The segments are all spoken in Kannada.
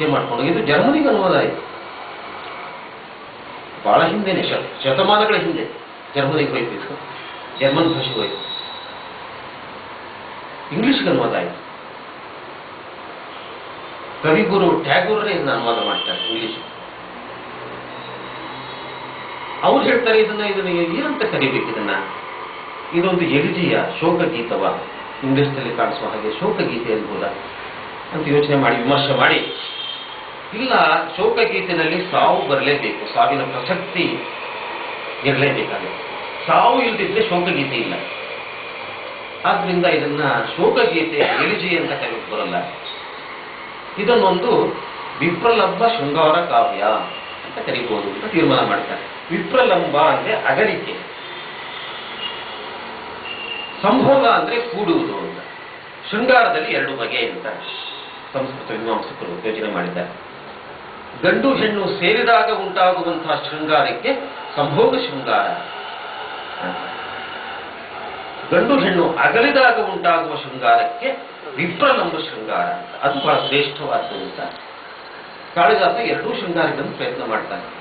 ಪರಿಚಯ ಮಾಡ್ಕೊಂಡು, ಇದು ಜರ್ಮನಿಗೆ ಅನುವಾದ ಆಯಿತು. ಬಹಳ ಹಿಂದೆನೆ ಶತ, ಶತಮಾನಗಳ ಹಿಂದೆ ಜರ್ಮನಿಗೆ ಹೋಯ್ತು ಇದು. ಜರ್ಮನ್ ಭಾಷೆಗೆ ಹೋಯ್ತು. ಇಂಗ್ಲಿಷ್ಗೆ ಅನುವಾದ ಆಯಿತು. ಕವಿಗುರು ಟ್ಯಾಗೂರೇ ಇದನ್ನ ಅನುವಾದ ಮಾಡ್ತಾರೆ ಇಂಗ್ಲಿಷ್ ಅವ್ರು ಹೇಳ್ತಾರೆ, ಇದನ್ನ ಇದನ್ನ ಏನಂತ ಕರಿಬೇಕು ಇದನ್ನ? ಇದೊಂದು ಎಲ್ಜಿಯ ಶೋಕ ಗೀತವ ಇಂಗ್ಲಿಷ್ನಲ್ಲಿ ಕಾಣಿಸುವ ಹಾಗೆ ಶೋಕ ಗೀತೆ ಅನ್ಬೋದ ಅಂತ ಯೋಚನೆ ಮಾಡಿ, ವಿಮರ್ಶೆ ಮಾಡಿ. ಇಲ್ಲ, ಶೋಕಗೀತೆನಲ್ಲಿ ಸಾವು ಬರಲೇಬೇಕು, ಸಾವಿನ ಪ್ರಸಕ್ತಿ ಇರಲೇಬೇಕಾಗುತ್ತೆ. ಸಾವು ಇಲ್ದಿದ್ರೆ ಶೋಕಗೀತೆ ಇಲ್ಲ. ಆದ್ರಿಂದ ಇದನ್ನ ಶೋಕಗೀತೆ ಎಲಿಜಿ ಅಂತ ಕರೆಯೋಕೆ ಬರಲ್ಲ. ಇದನ್ನೊಂದು ವಿಪ್ರಲಂಬ ಶೃಂಗಾರ ಕಾವ್ಯ ಅಂತ ಕರಿಬಹುದು ಅಂತ ತೀರ್ಮಾನ ಮಾಡ್ತಾರೆ. ವಿಪ್ರಲಂಬ ಅಂದ್ರೆ ಅಗಲಿಕೆ. ಸಂಭೋಗ ಅಂದ್ರೆ ಕೂಡುವುದು ಅಂತ. ಶೃಂಗಾರದಲ್ಲಿ ಎರಡು ಬಗೆ ಅಂತ ಸಂಸ್ಕೃತ ವಿದ್ವಾಂಸಕರು ಯೋಚನೆ ಮಾಡಿದ್ದಾರೆ. ಗಂಡು ಹೆಣ್ಣು ಸೇರಿದಾಗ ಉಂಟಾಗುವಂತಹ ಶೃಂಗಾರಕ್ಕೆ ಸಂಭೋಗ ಶೃಂಗಾರ. ಗಂಡು ಹೆಣ್ಣು ಅಗಲಿದಾಗ ಉಂಟಾಗುವ ಶೃಂಗಾರಕ್ಕೆ ವಿಪ್ರಲಂಬ ಶೃಂಗಾರ ಅದು ಬಹಳ ಶ್ರೇಷ್ಠವಾದ್ದರಿಂದ ಕಾಳಿದಾಸ ಎರಡೂ ಶೃಂಗಾರಗಳನ್ನು ಪ್ರಯತ್ನ ಮಾಡ್ತಾನೆ.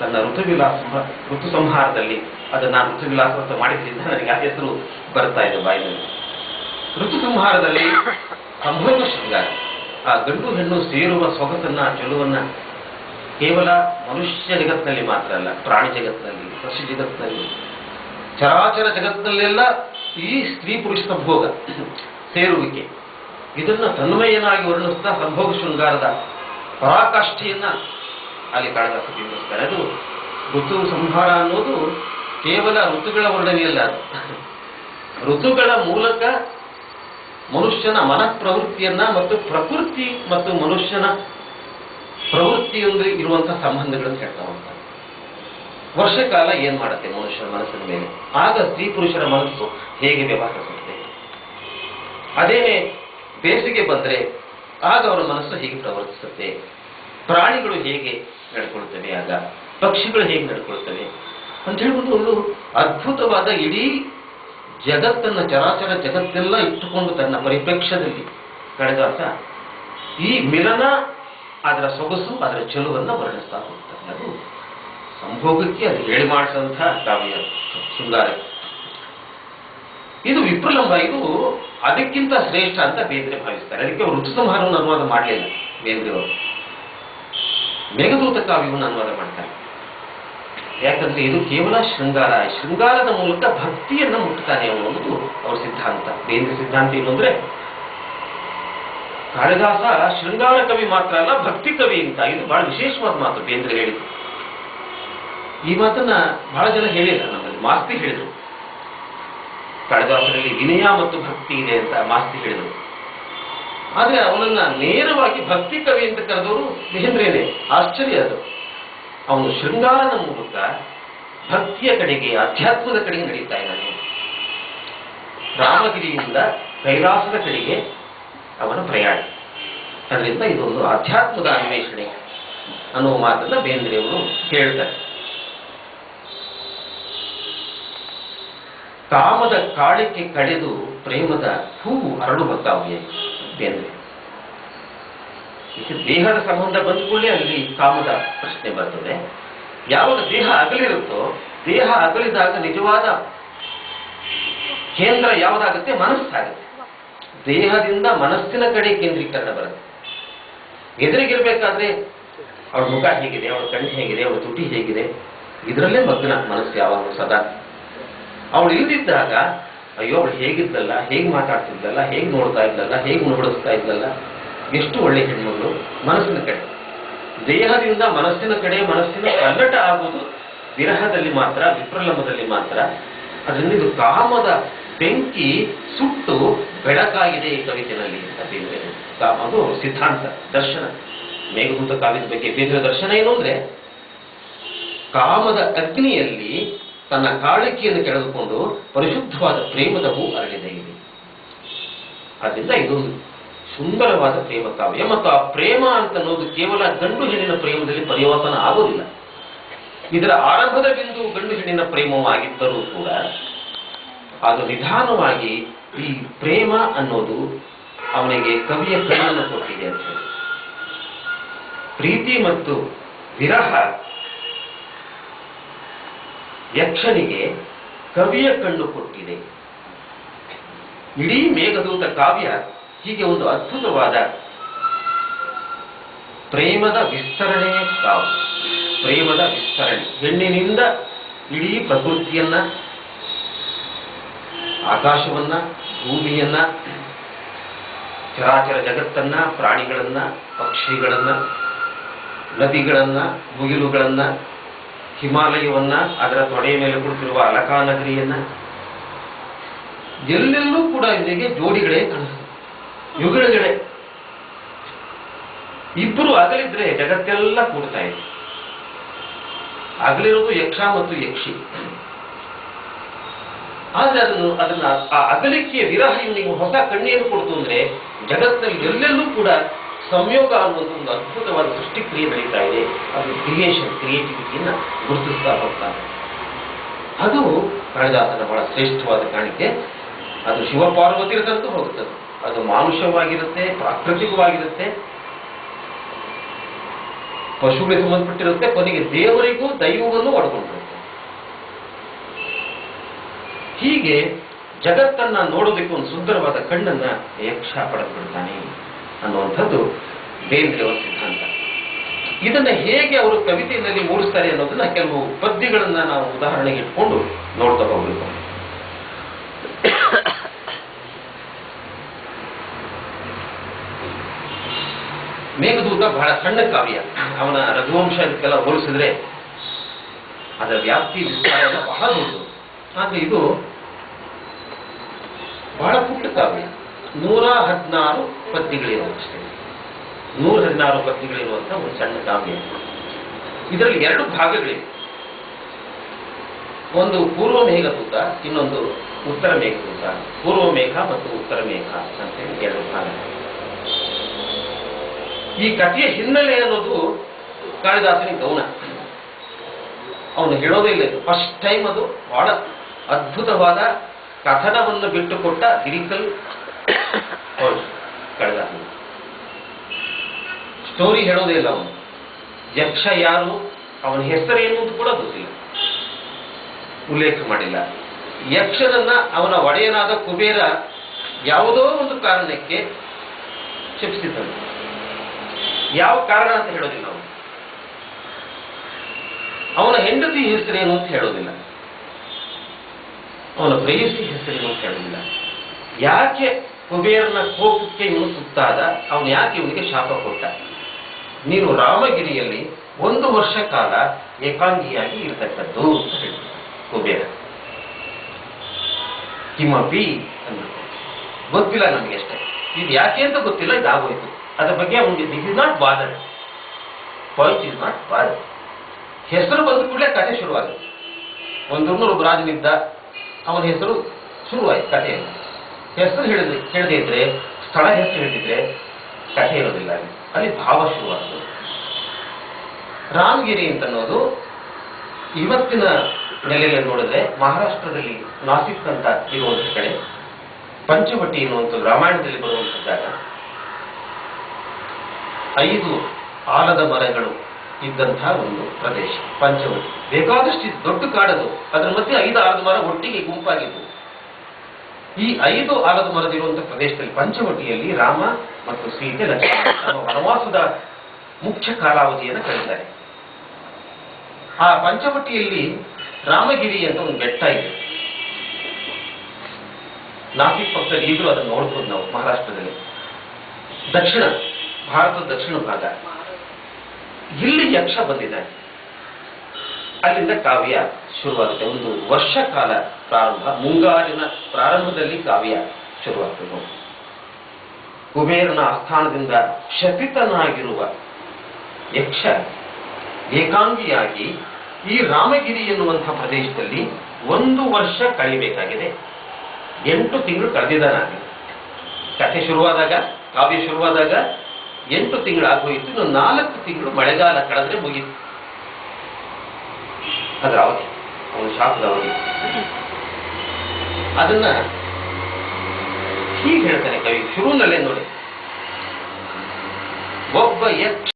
ತನ್ನ ಋತುವಿಲಾಸ, ಋತು ಸಂಹಾರದಲ್ಲಿ ಅದನ್ನ ನಾನು ಋತುವಿಲಾಸ ಅಂತ ಮಾಡಿದ್ರಿಂದ ನನಗೆ ಆ ಹೆಸರು ಬರ್ತಾ ಇದೆ ಬಾಯಿನಲ್ಲಿ. ಋತು ಸಂಹಾರದಲ್ಲಿ ಸಂಭೋಗ ಶೃಂಗಾರ. ಆ ಗಂಡು ಹೆಣ್ಣು ಸೇರುವ ಸೊಗಸನ್ನ, ಚೆಲುವನ್ನ ಕೇವಲ ಮನುಷ್ಯ ಜಗತ್ತಿನಲ್ಲಿ ಮಾತ್ರ ಅಲ್ಲ, ಪ್ರಾಣಿ ಜಗತ್ತಿನಲ್ಲಿ, ಪಶು ಜಗತ್ತಿನಲ್ಲಿ, ಚರಾಚರ ಜಗತ್ತಿನಲ್ಲೆಲ್ಲ ಈ ಸ್ತ್ರೀ ಪುರುಷ ಸಂಭೋಗ ಸೇರುವಿಕೆ. ಇದನ್ನು ತನ್ಮಯನಾಗಿ ವರ್ಣಿಸ್ತಾ ಸಂಭೋಗ ಶೃಂಗಾರದ ಪರಾಕಾಷ್ಠೆಯನ್ನ ಅಲ್ಲಿ ಕಾಳಿದಾಸ ಬಿಂಬಿಸ್ತಾರೆ ಅದು ಋತು ಸಂಹಾರ ಅನ್ನೋದು ಕೇವಲ ಋತುಗಳ ವರ್ಣನೆಯಲ್ಲ ಋತುಗಳ ಮೂಲಕ ಮನುಷ್ಯನ ಮನ ಪ್ರವೃತ್ತಿಯನ್ನ ಮತ್ತು ಪ್ರಕೃತಿ ಮತ್ತು ಮನುಷ್ಯನ ಪ್ರವೃತ್ತಿಯೊಂದು ಇರುವಂತಹ ಸಂಬಂಧಗಳನ್ನು ಹೇಳ್ತಾ ಹೋಗ್ತಾರೆ. ವರ್ಷಕಾಲ ಏನ್ ಮಾಡುತ್ತೆ ಮನುಷ್ಯನ ಮನಸ್ಸಿನ ಮೇಲೆ? ಆಗ ಸ್ತ್ರೀ ಪುರುಷರ ಮನಸ್ಸು ಹೇಗೆ ವ್ಯವಹರಿಸುತ್ತೆ ಅದೇನೇ ಬೇಸಿಗೆ ಬಂದ್ರೆ ಆಗ ಅವರ ಮನಸ್ಸು ಹೇಗೆ ಪ್ರವರ್ತಿಸುತ್ತೆ? ಪ್ರಾಣಿಗಳು ಹೇಗೆ ನಡ್ಕೊಳ್ತವೆ ಆಗ? ಪಕ್ಷಿಗಳು ಹೇಗೆ ನಡ್ಕೊಳ್ತವೆ? ಅಂತ ಹೇಳ್ಬಿಟ್ಟು ಒಂದು ಅದ್ಭುತವಾದ ಇಡೀ ಜಗತ್ತನ್ನ ಚರಾಚರ ಜಗತ್ತೆಲ್ಲ ಇಟ್ಟುಕೊಂಡು ತನ್ನ ಪರಿಪ್ರೇಕ್ಷ್ಯದಲ್ಲಿ ಕಳೆದಾಗ ಈ ಮಿಲನ ಅದರ ಸೊಗಸು, ಅದರ ಚೆಲುವನ್ನ ವರ್ಣಿಸ್ತಾ ಹೋಗ್ತಾರೆ ಅದು ಸಂಭೋಗಕ್ಕೆ ಅದು ಹೇಳಿ ಮಾಡಿಸಂತಹ ಕಾವ್ಯ. ಶೃಂಗಾರ. ಇದು ವಿಪ್ರಲಂಬ, ಇದು ಅದಕ್ಕಿಂತ ಶ್ರೇಷ್ಠ ಅಂತ ಬೇಂದ್ರೆ ಭಾವಿಸ್ತಾರೆ. ಅದಕ್ಕೆ ಅವರು ಋತು ಸಂಹಾರವನ್ನು ಅನುವಾದ ಮಾಡಲಿಲ್ಲ. ಬೇಂದ್ರೆ ಅವರು. ಮೇಘದೂತ ಕಾವ್ಯವನ್ನು ಅನುವಾದ ಮಾಡ್ತಾರೆ. ಯಾಕಂದ್ರೆ ಇದು ಕೇವಲ ಶೃಂಗಾರ. ಶೃಂಗಾರದ ಮೂಲಕ ಭಕ್ತಿಯನ್ನು ಮುಟ್ಟುತ್ತಾನೆ ಅನ್ನುವುದು ಅವ್ರ ಸಿದ್ಧಾಂತ. ಬೇಂದ್ರ ಸಿದ್ಧಾಂತ ಏನು ಅಂದ್ರೆ, ಕಾಳಿದಾಸ ಶೃಂಗಾರ ಕವಿ ಮಾತ್ರ ಅಲ್ಲ, ಭಕ್ತಿ ಕವಿ ಅಂತ. ಇದು ಬಹಳ ವಿಶೇಷವಾದ ಮಾತು ಬೇಂದ್ರ ಹೇಳಿದ್ರು ಈ ಮಾತನ್ನ ಬಹಳ ಜನ ಹೇಳಿಲ್ಲ ನಮ್ಮಲ್ಲಿ. ಮಾಸ್ತಿ ಹೇಳಿದ್ರು. ಕಾಳಿದಾಸರಲ್ಲಿ ವಿನಯ ಮತ್ತು ಭಕ್ತಿ ಇದೆ ಅಂತ ಮಾಸ್ತಿ ಹೇಳಿದರು. ಆದ್ರೆ ಅವನನ್ನ ನೇರವಾಗಿ ಭಕ್ತಿ ಕವಿ ಅಂತ ಕರೆದವರು ಬೇಂದ್ರೇನೆ. ಆಶ್ಚರ್ಯ ಅದು. ಅವನು ಶೃಂಗಾರದ ಮೂಲಕ ಭಕ್ತಿಯ ಕಡೆಗೆ, ಅಧ್ಯಾತ್ಮದ ಕಡೆಗೆ ನಡೀತಾ ಇದ್ದಾನೆ. ರಾಮಗಿರಿಯಿಂದ ಕೈಲಾಸದ ಕಡೆಗೆ ಅವನ ಪ್ರಯಾಣ. ಅದರಿಂದ ಇದೊಂದು ಆಧ್ಯಾತ್ಮದ ಅನ್ವೇಷಣೆ ಅನ್ನುವ ಮಾತನ್ನ ಬೇಂದ್ರೆಯವರು ಹೇಳ್ತಾರೆ. ಕಾಮದ ಕಾಳಿಕೆ ಕಳೆದು ಪ್ರೇಮದ ಹೂವು ಅರಳು ಬರ್ತಾವೆ ಬೇಂದ್ರೆ. ದೇಹದ ಸಂಬಂಧ ಬಂದ್ಕೊಳ್ಳಿ ಅಲ್ಲಿ ಕಾಮದ ಪ್ರಶ್ನೆ ಬರ್ತದೆ. ಯಾವಾಗ ದೇಹ ಅಗಲಿರುತ್ತೋ, ದೇಹ ಅಗಲಿದಾಗ ನಿಜವಾದ ಕೇಂದ್ರ ಯಾವುದಾಗುತ್ತೆ? ಮನಸ್ಸಾಗುತ್ತೆ. ದೇಹದಿಂದ ಮನಸ್ಸಿನ ಕಡೆ ಕೇಂದ್ರೀಕರಣ ಬರುತ್ತೆ. ಎದುರಿಗಿರ್ಬೇಕಾದ್ರೆ ಅವ್ರ ಮುಖ ಹೇಗಿದೆ ಅವಳ ಕಣ್ಣು ಹೇಗಿದೆ ಅವಳ ತುಟಿ ಹೇಗಿದೆ, ಇದರಲ್ಲೇ ಮಗ್ನ ಮನಸ್ಸು ಯಾವಾಗಲೂ ಸದಾ. ಅವಳು ಇಲ್ದಿದ್ದಾಗ, ಅಯ್ಯೋ, ಅವಳು ಹೇಗಿದ್ದಲ್ಲ, ಹೇಗೆ ಮಾತಾಡ್ತಿದ್ದಲ್ಲ, ಹೇಗೆ ನೋಡ್ತಾ ಇದ್ದಲ್ಲ, ಹೇಗೆ ಮುಳುಗಡಿಸ್ತಾ ಇದ್ದಲ್ಲ ಎಷ್ಟು ಒಳ್ಳೆ ಹೆಣ್ಮಗಳು ಮನಸ್ಸಿನ ಕಡೆ. ದೇಹದಿಂದ ಮನಸ್ಸಿನ ಕಡೆ, ಮನಸ್ಸಿನ ಕಲ್ಲಟ ಆಗುವುದು ವಿರಹದಲ್ಲಿ ಮಾತ್ರ ವಿಪ್ರಲಂಬದಲ್ಲಿ ಮಾತ್ರ. ಅದರಿಂದ ಇದು ಕಾಮದ ಬೆಂಕಿ ಸುಟ್ಟು ಬೆಳಕಾಗಿದೆ ಈ ಅಂತ ಬೇಂದ್ರೆ ಅದು ಸಿದ್ಧಾಂತ, ದರ್ಶನ. ಮೇಘಭೂತ ಕಾವ್ಯದ ಬಗ್ಗೆ ಬೇಕಿರುವ ದರ್ಶನ ಏನು ಅಂದ್ರೆ, ಕಾಮದ ಅಗ್ನಿಯಲ್ಲಿ ತನ್ನ ಕಾಳಿಕೆಯನ್ನು ಕೆಳೆದುಕೊಂಡು ಪರಿಶುದ್ಧವಾದ ಪ್ರೇಮದ ಹೂ ಅರಳಿದೆ ಇದೆ ಆದ್ದರಿಂದ ಇದೊಂದು ಸುಂದರವಾದ ಪ್ರೇಮ ಕಾವ್ಯ ಮತ್ತು ಆ ಪ್ರೇಮ ಅಂತ ಅನ್ನೋದು ಕೇವಲ ಗಂಡು ಹೆಣ್ಣಿನ ಪ್ರೇಮದಲ್ಲಿ ಪರಿವರ್ತನ ಆಗೋದಿಲ್ಲ. ಇದರ ಆರಂಭದ ಬಿಂದು ಗಂಡು ಹೆಣ್ಣಿನ ಪ್ರೇಮವಾಗಿದ್ದರೂ ಕೂಡ ಅದು ನಿಧಾನವಾಗಿ ಈ ಪ್ರೇಮ ಅನ್ನೋದು ಅವನಿಗೆ ಕವಿಯ ಕಣ್ಣನ್ನು ಕೊಟ್ಟಿದೆ ಅಂತ ಪ್ರೀತಿ ಮತ್ತು ವಿರಹ ಯಕ್ಷನಿಗೆ ಕವಿಯ ಕಣ್ಣು ಕೊಟ್ಟಿದೆ. ಇಡೀ ಮೇಘದೂತ ಕಾವ್ಯ ಹೀಗೆ ಒಂದು ಅದ್ಭುತವಾದ ಪ್ರೇಮದ ವಿಸ್ತರಣೆಯ ಕಾವು ಪ್ರೇಮದ ವಿಸ್ತರಣೆ. ಹೆಣ್ಣಿನಿಂದ ಇಡೀ ಪ್ರಕೃತಿಯನ್ನ, ಆಕಾಶವನ್ನ, ಭೂಮಿಯನ್ನ, ಚರಾಚರ ಜಗತ್ತನ್ನ, ಪ್ರಾಣಿಗಳನ್ನ, ಪಕ್ಷಿಗಳನ್ನ, ನದಿಗಳನ್ನ, ಮುಗಿಲುಗಳನ್ನ, ಹಿಮಾಲಯವನ್ನ, ಅದರ ತೊಡೆಯ ಮೇಲೆ ಕುಳಿತಿರುವ ಅಲಕಾನಗರಿಯನ್ನ, ಎಲ್ಲೆಲ್ಲೂ ಕೂಡ ಇಲ್ಲಿಗೆ ಜೋಡಿಗಳೇ ಕಾಣಿಸ್ತದೆ ಯುಗಗಳೇ ಇಬ್ಬರು ಅಗಲಿದ್ರೆ ಜಗತ್ತೆಲ್ಲ ಕೂಡ್ತಾ ಇದೆ. ಅಗಲಿರೋದು ಯಕ್ಷ ಮತ್ತು ಯಕ್ಷಿ. ಆದ್ರೆ ಅದನ್ನು ಅದನ್ನ ಆ ಅಗಲಿಕೆಯ ವಿರಹ ಇವನಿಗೆ ಹೊಸ ಕಣ್ಣೀರು ಕೊಡ್ತು ಅಂದ್ರೆ ಜಗತ್ತಿನಲ್ಲಿ ಎಲ್ಲೆಲ್ಲೂ ಕೂಡ ಸಂಯೋಗ ಅನ್ನುವಂಥ ಒಂದು ಅದ್ಭುತವಾದ ಸೃಷ್ಟಿಕ್ರಿಯೆ ನಡೀತಾ ಇದೆ. ಅದು ಕ್ರಿಯೇಷನ್, ಕ್ರಿಯೇಟಿವಿಟಿಯನ್ನ ಗುರುತಿಸ್ತಾ ಹೋಗ್ತಾನೆ ಅದು ಕಾಳಿದಾಸನ ಬಹಳ ಶ್ರೇಷ್ಠವಾದ ಕಾಣಿಕೆ. ಅದು ಶಿವಪಾರ್ವತಿರದಂತೂ ಹೋಗುತ್ತದೆ. ಅದು ಮಾನುಷವಾಗಿರುತ್ತೆ, ಪ್ರಾಕೃತಿಕವಾಗಿರುತ್ತೆ. ಪಶುಗಳಿಗೆ ಸಂಬಂಧಪಟ್ಟಿರುತ್ತೆ, ಕೊನೆಗೆ ದೇವರಿಗೂ ದೈವವನ್ನು ಒಡ್ಕೊಂಡಿರುತ್ತೆ ಹೀಗೆ ಜಗತ್ತನ್ನ ನೋಡೋದಕ್ಕೆ ಒಂದು ಸುಂದರವಾದ ಕಣ್ಣನ್ನ ಯಕ್ಷ ಪಡೆದುಬಿಡ್ತಾನೆ ಅನ್ನುವಂಥದ್ದು ಬೇಂದ್ರೆಯವರ ಸಿದ್ಧಾಂತ. ಇದನ್ನ ಹೇಗೆ ಅವರು ಕವಿತೆಯಲ್ಲಿ ಮೂಡಿಸ್ತಾರೆ ಅನ್ನೋದನ್ನ ಕೆಲವು ಪದ್ಯಗಳನ್ನ ನಾವು ಉದಾಹರಣೆಗೆ ಇಟ್ಕೊಂಡು ನೋಡ್ತಾ ಹೋಗ್ಬೇಕು. ಮೇಘದೂತ ಬಹಳ ಸಣ್ಣ ಕಾವ್ಯ. ಅವನ ರಘುವಂಶ ಇದಕ್ಕೆಲ್ಲ ಹೋಲಿಸಿದ್ರೆ ಅದರ ವ್ಯಾಪ್ತಿ, ವಿಸ್ತಾರ ಬಹಳ ದೊಡ್ಡದು ಆದ್ರೆ ಇದು ಬಹಳ ಪುಟ್ಟ ಕಾವ್ಯ. ನೂರ ಹದಿನಾರು ಪದ್ಯಗಳಿರುವಷ್ಟೇ ನೂರ ಹದಿನಾರು ಪತ್ನಿಗಳಿರುವಂತಹ ಒಂದು ಸಣ್ಣ ಕಾವ್ಯ. ಇದರಲ್ಲಿ ಎರಡು ಭಾಗಗಳಿವೆ. ಒಂದು ಪೂರ್ವ ಮೇಘದೂತ, ಇನ್ನೊಂದು ಉತ್ತರ ಮೇಘದೂತ. ಪೂರ್ವ ಮೇಘ ಮತ್ತು ಉತ್ತರ ಮೇಘ ಅಂತೇಳಿ ಎರಡು ಭಾಗ ಈ ಕಥೆಯ ಹಿನ್ನೆಲೆ ಅನ್ನೋದು ಕಾಳಿದಾಸನಿಗೆ ಗೌನ ಅವನು ಹೇಳೋದೇ ಇಲ್ಲ ಫಸ್ಟ್ ಟೈಮ್ ಅದು ಬಹಳ ಅದ್ಭುತವಾದ ಕಥನವನ್ನು ಬಿಟ್ಟುಕೊಟ್ಟ ಹಿರಿಕಲ್ ಕಾಳಿದಾಸನ. ಸ್ಟೋರಿ ಹೇಳೋದೇ ಇಲ್ಲ ಅವನು. ಯಕ್ಷ ಯಾರು? ಅವನ ಹೆಸರೇನು ಅಂತ ಕೂಡ ಗೊತ್ತಿಲ್ಲ. ಉಲ್ಲೇಖ ಮಾಡಿಲ್ಲ. ಯಕ್ಷನನ್ನ ಅವನ ಒಡೆಯನಾದ ಕುಬೇರ ಯಾವುದೋ ಒಂದು ಕಾರಣಕ್ಕೆ ಶಿಕ್ಷಿಸಿದ್ದನು ಯಾವ ಕಾರಣ ಅಂತ ಹೇಳೋದಿಲ್ಲ ಅವನು. ಅವನ ಹೆಂಡತಿ ಹೆಸರೇನು ಅಂತ ಹೇಳೋದಿಲ್ಲ. ಅವನ ಪ್ರೇಯಸಿ ಹೆಸರೇನು ಅಂತ ಹೇಳೋದಿಲ್ಲ. ಯಾಕೆ ಕುಬೇರನ ಕೋಪಕ್ಕೆ ಇವನು ಸುತ್ತಾದ ಅವನು ಯಾಕೆ ಇವನಿಗೆ ಶಾಪ ಕೊಟ್ಟ? ನೀನು ರಾಮಗಿರಿಯಲ್ಲಿ ಒಂದು ವರ್ಷ ಕಾಲ ಏಕಾಂಗಿಯಾಗಿ ಇರತಕ್ಕದ್ದು ಅಂತ ಹೇಳಿದ ಕುಬೇರ. ಕಿಮಪಿ ಅಂದ್ರು ಗೊತ್ತಿಲ್ಲ ನಮಗೆ ಅಷ್ಟೇ. ಇದು ಯಾಕೆ ಅಂತ ಗೊತ್ತಿಲ್ಲ ಇದಾಗೋಯ್ತು ಅದ್ರ ಬಗ್ಗೆ ಅವನಿಗೆ this is not bother point is not bother ಹೆಸರು ಬಂದ ಕೂಡಲೇ ಕಥೆ ಶುರುವಾಗುತ್ತೆ. ಒಂದೂರ್ನೂರು ಒಬ್ಬ ರಾಜನಿದ್ದ ಅವನ ಹೆಸರು ಶುರುವಾಯಿತು ಕಥೆ. ಹೆಸರು ಹೇಳಿದ್ರೆ, ಹೇಳದೇ ಇದ್ರೆ, ಸ್ಥಳ ಹೆಸರು ಹೇಳಿದ್ರೆ ಕಥೆ ಇರೋದಿಲ್ಲ ಅಲ್ಲಿ. ಅಲ್ಲಿ ಭಾವ ಶುರುವಾಗ್ತದೆ. ರಾಮಗಿರಿ ಅಂತ ಅನ್ನೋದು ಇವತ್ತಿನ ನೆಲೆಯಲ್ಲಿ ನೋಡಿದ್ರೆ ಮಹಾರಾಷ್ಟ್ರದಲ್ಲಿ ನಾಸಿಕ್ ಅಂತ ಇರುವಂತ ಕಡೆ, ಪಂಚವಟಿ ಎನ್ನುವಂಥದ್ದು ರಾಮಾಯಣದಲ್ಲಿ ಬರುವಂಥ ಜಾಗ. ಐದು ಆಲದ ಮರಗಳು ಇದ್ದಂತಹ ಒಂದು ಪ್ರದೇಶ. ಪಂಚವಟಿ. ಬೇಕಾದಷ್ಟು ದೊಡ್ಡ ಕಾಡದು. ಅದರ ಮಧ್ಯೆ ಐದು ಆಲದ ಮರ ಒಟ್ಟಿಗೆ ಗುಂಪಾಗಿತ್ತು ಈ ಐದು ಆಲದ ಮರದಿರುವಂತಹ ಪ್ರದೇಶದಲ್ಲಿ ಪಂಚವಟಿಯಲ್ಲಿ ರಾಮ ಮತ್ತು ಸೀತೆ ಲಕ್ಷ್ಮಣ ವನವಾಸದ ಮುಖ್ಯ ಕಾಲಾವಧಿಯನ್ನು ಕರೀತಾರೆ. ಆ ಪಂಚವಟಿಯಲ್ಲಿ ರಾಮಗಿರಿ ಅಂತ ಒಂದು ಬೆಟ್ಟ ಇದೆ. ನಾಸಿಕ್ ಪಕ್ಕದಲ್ಲಿ ಈಗಲೂ ಅದನ್ನು ನೋಡ್ಬೋದು ನಾವು ಮಹಾರಾಷ್ಟ್ರದಲ್ಲಿ. ದಕ್ಷಿಣ ಭಾರತದ ದಕ್ಷಿಣ ಭಾಗ. ಇಲ್ಲಿ ಯಕ್ಷ ಬಂದಿದ್ದಾನೆ ಅಲ್ಲಿಂದ ಕಾವ್ಯ ಶುರುವಾಗುತ್ತೆ. ಒಂದು ವರ್ಷ ಕಾಲ ಪ್ರಾರಂಭ, ಮುಂಗಾರಿನ ಪ್ರಾರಂಭದಲ್ಲಿ ಕಾವ್ಯ ಶುರುವಾಗ್ತದೆ. ಕುಬೇರನ ಆಸ್ಥಾನದಿಂದ ಶಪಿತನಾಗಿರುವ ಯಕ್ಷ ಏಕಾಂಗಿಯಾಗಿ ಈ ರಾಮಗಿರಿ ಎನ್ನುವಂತಹ ಪ್ರದೇಶದಲ್ಲಿ ಒಂದು ವರ್ಷ ಕಳಿಬೇಕಾಗಿದೆ ಎಂಟು ತಿಂಗಳು ಕಳೆದಿದ್ದಾನಾಗಿ ಕಥೆ ಶುರುವಾದಾಗ, ಕಾವ್ಯ ಶುರುವಾದಾಗ ಎಂಟು ತಿಂಗಳು ಆಗೋಯಿತು ಇನ್ನು ನಾಲ್ಕು ತಿಂಗಳು ಮಳೆಗಾಲ ಕಳೆದ್ರೆ ಮುಗೀತು. ಅದರ ಅವಧಿ ಅವನ ಶಾಪದ ಅವಧಿ. ಅದನ್ನ ಹೀಗೆ ಹೇಳ್ತಾನೆ ಕವಿ, ಶುರುವಿನಲ್ಲೇ ನೋಡಿ. ಒಬ್ಬ ಯಕ್ಷ